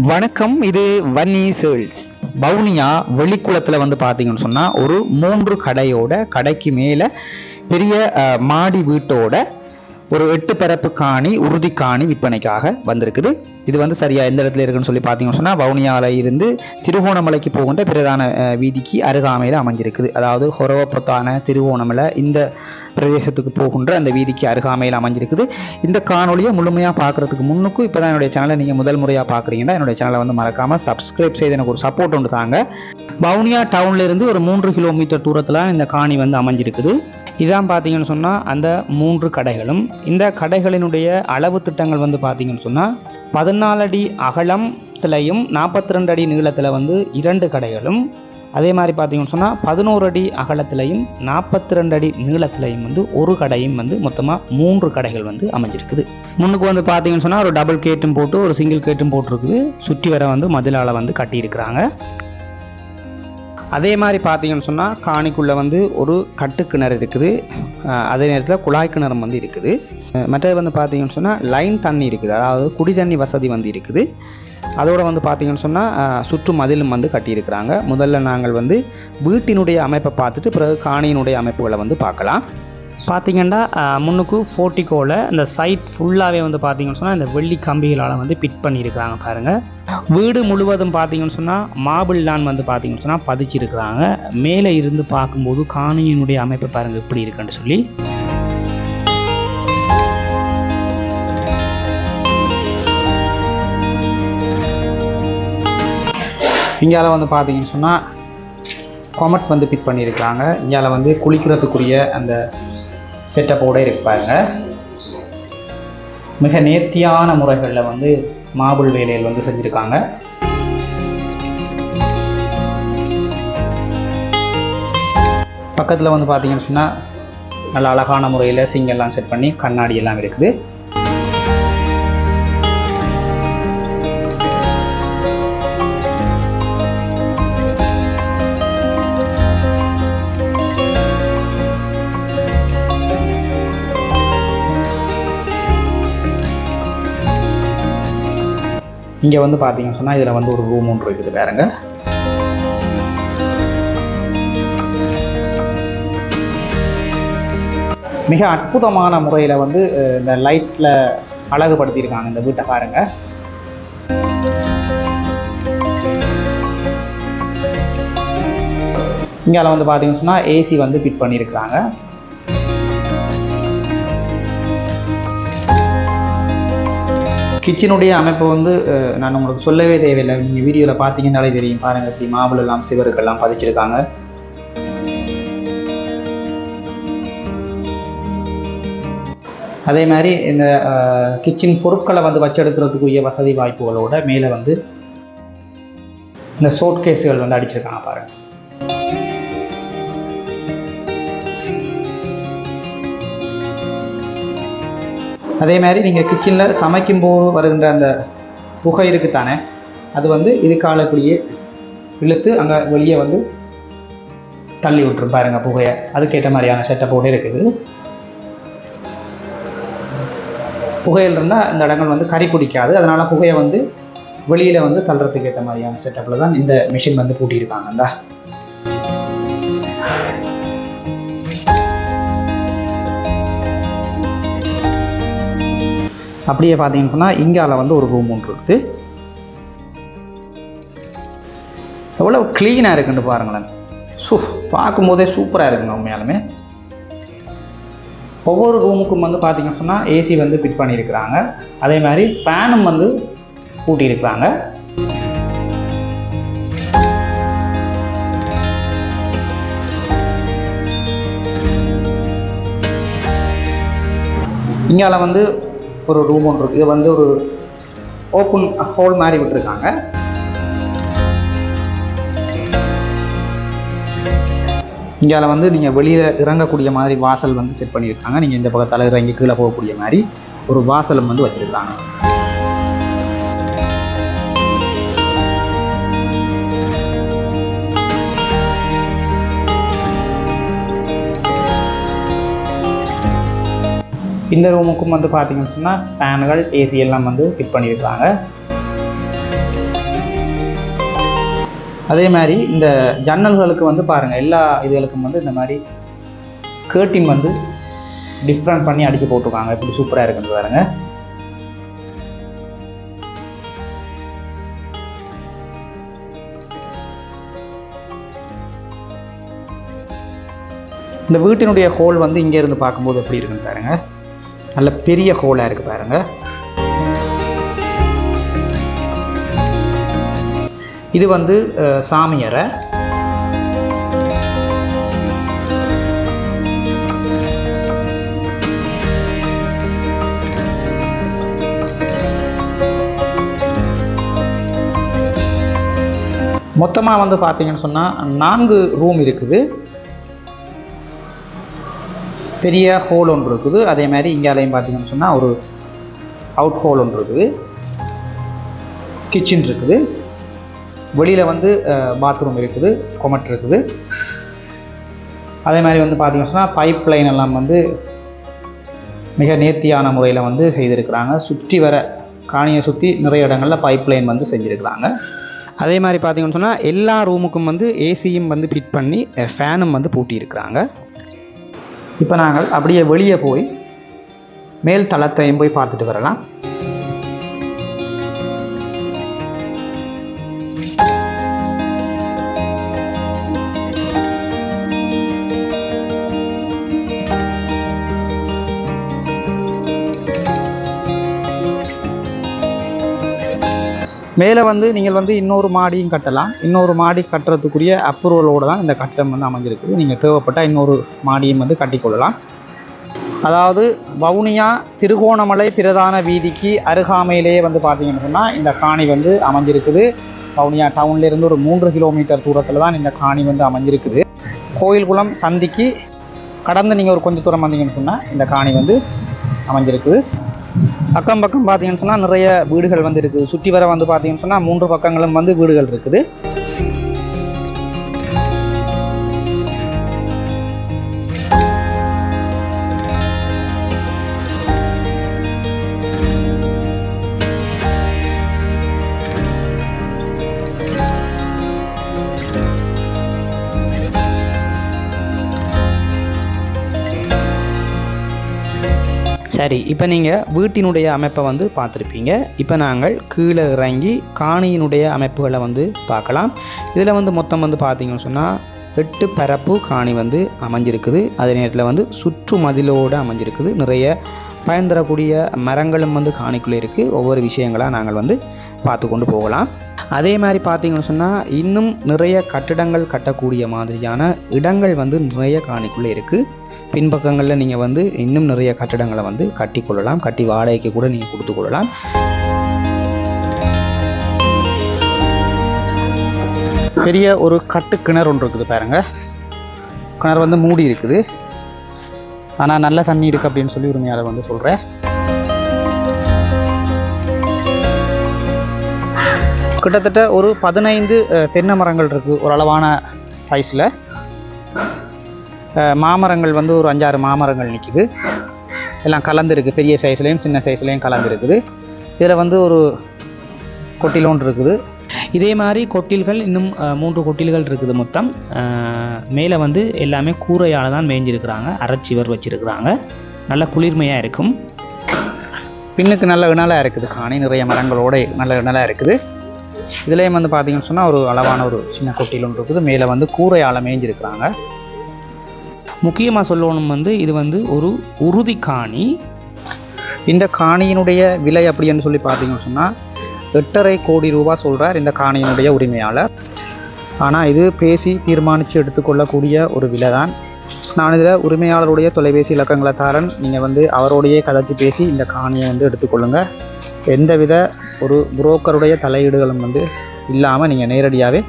வணக்கம் இது வன்னி சேல்ஸ். வவுனியா வெளிக்குளத்தில் வந்து பார்த்தீங்கன்னு சொன்னால் ஒரு மூன்று கடையோட கடைக்கு மேலே பெரிய அஹ், மாடி வீட்டோட ஒரு எட்டு பரப்பு காணி உறுதி காணி விற்பனைக்காக வந்திருக்குது. இது வந்து சரியா எந்த இடத்துல இருக்குன்னு சொல்லி பார்த்தீங்கன்னு சொன்னால் வவுனியாவில் இருந்து திருகோணமலைக்கு போகின்ற பிரதான வீதிக்கு அருகாமையில் அமைஞ்சிருக்குது. அதாவது ஹொரவப்பத்தான திருகோணமலை இந்த பிரதேசத்துக்கு போகின்ற அந்த வீதிக்கு அருகாமையில் அமைஞ்சிருக்குது. இந்த காணொலியை முழுமையாக பார்க்குறதுக்கு முன்னுக்கும் இப்போ தான் என்னுடைய சேனலை நீங்கள் முதல் முறையாக பார்க்குறீங்கன்னா என்னுடைய சேனலை வந்து மறக்காமல் சப்ஸ்கிரைப் செய்து எனக்கு ஒரு சப்போர்ட் ஒன்று தாங்க. வவுனியா டவுன்லேருந்து ஒரு மூன்று கிலோமீட்டர் தூரத்தில் இந்த காணி வந்து அமைஞ்சிருக்குது. இதான் பார்த்தீங்கன்னு சொன்னால் அந்த மூன்று கடைகளும். இந்த கடைகளினுடைய அளவு திட்டங்கள் வந்து பார்த்தீங்கன்னு சொன்னால் பதினாலு அடி அகலத்துலையும் நாற்பத்தி ரெண்டு அடி நீளத்தில் வந்து இரண்டு கடைகளும். அதே மாதிரி பார்த்தீங்கன்னு சொன்னால் பதினோரு அடி அகலத்திலையும் நாற்பத்தி ரெண்டு அடி நீளத்திலையும் வந்து ஒரு கடையும் வந்து மொத்தமாக மூன்று கடைகள் வந்து அமைஞ்சிருக்குது. முன்னுக்கு வந்து பார்த்தீங்கன்னு சொன்னால் ஒரு டபுள் கேட்டும் போட்டு ஒரு சிங்கிள் கேட்டும் போட்டிருக்குது. சுற்றி வர வந்து மதிலால் வந்து கட்டியிருக்கிறாங்க. அதே மாதிரி பார்த்தீங்கன்னு சொன்னால் காணிக்குள்ளே வந்து ஒரு கட்டு கிணறு இருக்குது. அதே நேரத்தில் குழாய் கிணறும் வந்து இருக்குது. மற்றது வந்து பார்த்தீங்கன்னு சொன்னால் லைன் தண்ணி இருக்குது. அதாவது குடி தண்ணி வசதி வந்து இருக்குது. அதோடு வந்து பார்த்தீங்கன்னு சொன்னால் சுற்று மதிலும் வந்து கட்டியிருக்கிறாங்க. முதல்ல நாங்கள் வந்து வீட்டினுடைய அமைப்பை பார்த்துட்டு பிறகு காணியினுடைய அமைப்புகளை வந்து பார்க்கலாம். பார்த்தீங்கன்னா முன்னுக்கு ஃபோர்ட்டிக்கோவில் இந்த சைட் ஃபுல்லாகவே வந்து பார்த்தீங்கன்னு சொன்னால் இந்த வெள்ளி கம்பிகளால் வந்து பிட் பண்ணியிருக்கிறாங்க பாருங்கள் வீடு முழுவதும் பார்த்தீங்கன்னு சொன்னால் மாபிள் லான் வந்து பார்த்தீங்கன்னு சொன்னால் பதிச்சிருக்கிறாங்க. மேலே இருந்து பார்க்கும்போது காணியினுடைய அமைப்பு பாருங்கள் எப்படி இருக்குன்னு சொல்லி. இங்கால வந்து பார்த்தீங்கன்னு சொன்னால் கொமட் வந்து பிட் பண்ணியிருக்காங்க இங்கால வந்து குளிக்கிறதுக்குரிய அந்த செட்டப்போட இருப்பாங்க மிக நேர்த்தியான முறைகளில் வந்து மாபுள் வேலையில் வந்து செஞ்சுருக்காங்க. பக்கத்தில் வந்து பார்த்தீங்கன்னு சொன்னால் நல்ல அழகான முறையில் சிங்கெல்லாம் செட் பண்ணி கண்ணாடி எல்லாம் இருக்குது. இங்கே வந்து பார்த்தீங்கன்னு சொன்னால் இதில் வந்து ஒரு ரூம் ஒன்று இருக்குது பாருங்க. மிக அற்புதமான முறையில் வந்து இந்த லைட்டில் அழகுபடுத்தியிருக்காங்க இந்த வீட்டை பாருங்க. இங்கே வந்து பார்த்தீங்கன்னு சொன்னால் ஏசி வந்து ஃபிட் பண்ணியிருக்கிறாங்க. கிச்சனுடைய அமைப்பு வந்து நான் உங்களுக்கு சொல்லவே தேவையில்லை. நீங்கள் வீடியோவில் பார்த்தீங்கன்னாலே தெரியும். பாருங்கள் இப்படி மாவுள் எல்லாம் சிவருக்கெல்லாம் பதிச்சிருக்காங்க. அதே மாதிரி இந்த கிச்சன் பொருட்களை வந்து வச்செடுக்கிறதுக்குரிய வசதி வாய்ப்புகளோட மேலே வந்து இந்த சோட் கேஸுகள் வந்து அடிச்சிருக்காங்க பாருங்கள் அதே மாதிரி நீங்கள் கிச்சனில் சமைக்கும்போது வருகின்ற அந்த புகை இருக்குத்தானே அது வந்து இதுக்கால இப்படியே இழுத்து அங்கே வெளியே வந்து தள்ளி விட்டுரும் பாருங்கள் புகையை அதுக்கேற்ற மாதிரியான செட்டப்போடு இருக்குது. புகையில் இருந்தால் இந்த இடங்கள் வந்து கறி குடிக்காது. அதனால் புகையை வந்து வெளியில் வந்து தள்ளுறதுக்கு ஏற்ற மாதிரியான செட்டப்பில் தான் இந்த மிஷின் வந்து பூட்டியிருக்காங்கண்டா அப்படியே பார்த்தீங்கன்னு சொன்னால் இங்கால வந்து ஒரு ரூம் ஒன்று இருக்குது எவ்வளோ க்ளீனாக இருக்குன்னு பாருங்களேன். சூ பார்க்கும்போதே சூப்பராக இருக்குங்க உண்மையாலுமே. ஒவ்வொரு ரூமுக்கும் வந்து பார்த்தீங்கன்னு சொன்னால் ஏசி வந்து ஃபிட் பண்ணியிருக்கிறாங்க. அதே மாதிரி ஃபேனும் வந்து கூட்டியிருக்கிறாங்க இங்கால வந்து ஒரு ரூம் ஒன்று இருக்குது இது வந்து ஒரு ஓப்பன் ஹோல் மாதிரி விட்டுருக்காங்க. இங்கால வந்து நீங்கள் வெளியில் இறங்கக்கூடிய மாதிரி வாசல் வந்து செட் பண்ணியிருக்காங்க. நீங்கள் இந்த பக்கத்தால் இறங்கி கீழே போகக்கூடிய மாதிரி ஒரு வாசலும் வந்து வச்சுருக்காங்க. இந்த ரூமுக்கும் வந்து பார்த்தீங்கன்னு சொன்னால் ஃபேனுகள் ஏசி எல்லாம் வந்து ஃபிட் பண்ணியிருக்காங்க. அதே மாதிரி இந்த ஜன்னல்களுக்கு வந்து பாருங்கள் எல்லா இதுகளுக்கும் வந்து இந்த மாதிரி கேர்டின் வந்து டிஃப்ரெண்ட் பண்ணி அடித்து போட்டிருக்காங்க. இப்படி சூப்பராக இருக்குன்னு பாருங்க. இந்த வீட்டினுடைய ஹோல் வந்து இங்கே இருந்து பார்க்கும்போது எப்படி இருக்குன்னு பாருங்கள் நல்ல பெரிய ஹோலாக இருக்குது பாருங்க. இது வந்து சாமியரை மொத்தமாக வந்து பார்த்தீங்கன்னு சொன்னால் நான்கு ரூம் இருக்குது. பெரிய ஹோல் ஒன்று இருக்குது. அதே மாதிரி இங்கேலையும் பார்த்தீங்கன்னு சொன்னால் ஒரு அவுட் ஹோல் ஒன்று இருக்குது. கிச்சன் இருக்குது. வெளியில் வந்து பாத்ரூம் இருக்குது. கொமட் இருக்குது. அதே மாதிரி வந்து பார்த்திங்கன்னு சொன்னால் பைப் லைன் எல்லாம் வந்து மிக நேர்த்தியான முறையில் வந்து செய்திருக்கிறாங்க. சுற்றி வர காணியை சுற்றி நிறைய இடங்களில் பைப் லைன் வந்து செஞ்சுருக்கிறாங்க. அதே மாதிரி பார்த்தீங்கன்னு சொன்னால் எல்லா ரூமுக்கும் வந்து ஏசியும் வந்து ஃபிட் பண்ணி ஃபேனும் வந்து பூட்டியிருக்கிறாங்க. இப்போ நாங்கள் அப்படியே வெளியே போய் மேல் தளத்தையும் போய் பார்த்துட்டு வரலாம். மேலே வந்து நீங்கள் வந்து இன்னொரு மாடியும் கட்டலாம். இன்னொரு மாடி கட்டுறதுக்குரிய அப்ரூவலோடு தான் இந்த கட்டம் வந்து அமைஞ்சிருக்குது. நீங்கள் தேவைப்பட்டால் இன்னொரு மாடியும் வந்து கட்டிக்கொள்ளலாம். அதாவது வவுனியா திருகோணமலை பிரதான வீதிக்கு அருகாமையிலேயே வந்து பார்த்தீங்கன்னு சொன்னால் இந்த காணி வந்து அமைஞ்சிருக்குது. வவுனியா டவுன்லேருந்து ஒரு மூன்று கிலோமீட்டர் தூரத்தில் தான் இந்த காணி வந்து அமைஞ்சிருக்குது. கோயில்குளம் சந்திக்கு கடந்து நீங்கள் ஒரு கொஞ்சம் தூரம் வந்தீங்கன்னு சொன்னால் இந்த காணி வந்து அமைஞ்சிருக்குது. அக்கம் பக்கம் பார்த்தீங்கன்னு சொன்னால் நிறைய வீடுகள் வந்து இருக்குது. சுற்றி வர வந்து பார்த்தீங்கன்னு சொன்னால் மூன்று பக்கங்களும் வந்து வீடுகள் இருக்குது. சரி இப்போ நீங்கள் வீட்டினுடைய அமைப்பை வந்து பார்த்துருப்பீங்க. இப்போ நாங்கள் கீழே இறங்கி காணியினுடைய அமைப்புகளை வந்து பார்க்கலாம். இதில் வந்து மொத்தம் வந்து பார்த்தீங்கன்னு சொன்னால் எட்டு பரப்பு காணி வந்து அமைஞ்சிருக்குது. அதே நேரத்தில் வந்து சுற்று மதிலோடு அமைஞ்சிருக்குது. நிறைய பயன் தரக்கூடிய மரங்களும் வந்து காணிக்குள்ளே இருக்குது ஒவ்வொரு விஷயங்களாக நாங்கள் வந்து பார்த்து கொண்டு போகலாம். அதே மாதிரி பார்த்தீங்கன்னு சொன்னால் இன்னும் நிறைய கட்டிடங்கள் கட்டக்கூடிய மாதிரியான இடங்கள் வந்து நிறைய காணிக்குள்ளே இருக்குது பின்பக்கங்களில் நீங்கள் வந்து இன்னும் நிறைய கட்டிடங்களை வந்து கட்டி கொள்ளலாம் கட்டி வாடகைக்கு கூட நீங்கள் கொடுத்து கொள்ளலாம். பெரிய ஒரு கட்டு கிணறு ஒன்று இருக்குது பாருங்கள் கிணறு வந்து மூடி இருக்குது. ஆனால் நல்ல தண்ணி இருக்குது அப்படின்னு சொல்லி உரிமையாளர் வந்து சொல்கிறேன் கிட்டத்தட்ட ஒரு பதினைந்து தென்னை மரங்கள் இருக்குது ஒரு அளவான சைஸில் மாமரங்கள் வந்து ஒரு அஞ்சாறு மாமரங்கள் நிற்கிது எல்லாம் கலந்துருக்கு பெரிய சைஸ்லேயும் சின்ன சைஸ்லேயும் கலந்துருக்குது. இதில் வந்து ஒரு கொட்டிலோன் இருக்குது. இதே மாதிரி கொட்டில்கள் இன்னும் மூன்று கொட்டில்கள் இருக்குது மொத்தம். மேலே வந்து எல்லாமே கூரையால் தான் மேய்ஞ்சிருக்கிறாங்க அரைச்சிவர் வச்சுருக்கிறாங்க. நல்ல குளிர்மையாக இருக்கும். பின்னுக்கு நல்ல இணலாக இருக்குது. காணி நிறைய மரங்களோட நல்ல இணலாக இருக்குது. இதுலேயும் வந்து பார்த்திங்கன்னு சொன்னால் ஒரு அளவான ஒரு சின்ன கொட்டில் ஒன்று இருக்குது. மேலே வந்து கூரையால் மேய்ஞ்சிருக்கிறாங்க முக்கியமாக சொல்லணும் வந்து இது வந்து ஒரு உறுதி காணி. இந்த காணியினுடைய விலை அப்படின்னு சொல்லி பார்த்தீங்கன்னு சொன்னால் எட்டரை கோடி ரூபா சொல்கிறார் இந்த காணியினுடைய உரிமையாளர். ஆனால் இது பேசி தீர்மானித்து எடுத்துக்கொள்ளக்கூடிய ஒரு விலை தான் நான் இதில் உரிமையாளருடைய தொலைபேசி இலக்கங்களை தாரன். நீங்கள் வந்து அவரோடையே கதைச்சி பேசி இந்த காணியை வந்து எடுத்துக்கொள்ளுங்கள் எந்தவித ஒரு புரோக்கருடைய தலையீடுகளும் வந்து இல்லாமல் நீங்கள் நேரடியாகவே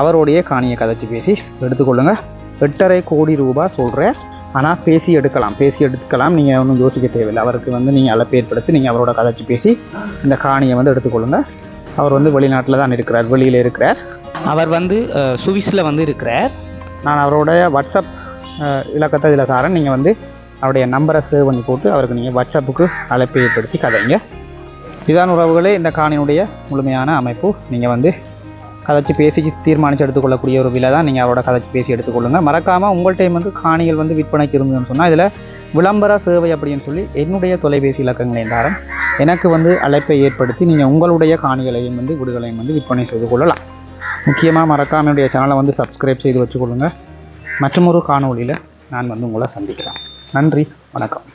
அவரோடைய காணியை கதைச்சி பேசி எடுத்துக்கொள்ளுங்கள் எட்டரை கோடி ரூபாய் சொல்கிறேன் ஆனால் பேசி எடுக்கலாம். பேசி எடுத்துக்கலாம். நீங்கள் ஒன்றும் யோசிக்க தேவையில்லை. அவருக்கு வந்து நீங்கள் அழைப்பு ஏற்படுத்தி நீங்கள் அவரோட கதைச்சி பேசி இந்த காணியை வந்து எடுத்துக்கொள்ளுங்க. அவர் வந்து வெளிநாட்டில் தான் இருக்கிறார். வெளியில் இருக்கிறார். அவர் வந்து சுவிஸில் வந்து இருக்கிறார். நான் அவருடைய வாட்ஸ்அப் இலக்கத்தை இதில் தரேன். நீங்கள் வந்து அவருடைய நம்பரை சேவ் பண்ணி போட்டு அவருக்கு நீங்கள் வாட்ஸ்அப்புக்கு அழைப்பு ஏற்படுத்தி கதைங்க. இதான் உறவுகளே. இந்த காணியினுடைய முழுமையான அமைப்பு. நீங்கள் வந்து கதைச்சி பேசி தீர்மானித்து எடுத்துக்கொள்ளக்கூடிய ஒரு விலை தான் நீங்கள் அவரோட கதைச்சு பேசி எடுத்துக்கொள்ளுங்க. மறக்காமல் உங்கள்கிட்ட வந்து காணிகள் வந்து விற்பனைக்கு இருந்ததுன்னு சொன்னால் இதில் விளம்பர சேவை அப்படின்னு சொல்லி என்னுடைய தொலைபேசி இலக்கங்களையும் தாரம் எனக்கு வந்து அழைப்பை ஏற்படுத்தி நீங்கள் உங்களுடைய காணிகளையும் வந்து வீடுகளையும் வந்து விற்பனை செய்து கொள்ளலாம். முக்கியமாக மறக்காமல் என்னுடைய சேனலை வந்து சப்ஸ்கிரைப் செய்து வச்சுக்கொள்ளுங்கள் மற்றும் ஒரு காணொளியில் நான் வந்து உங்களை சந்திக்கிறேன். நன்றி வணக்கம்.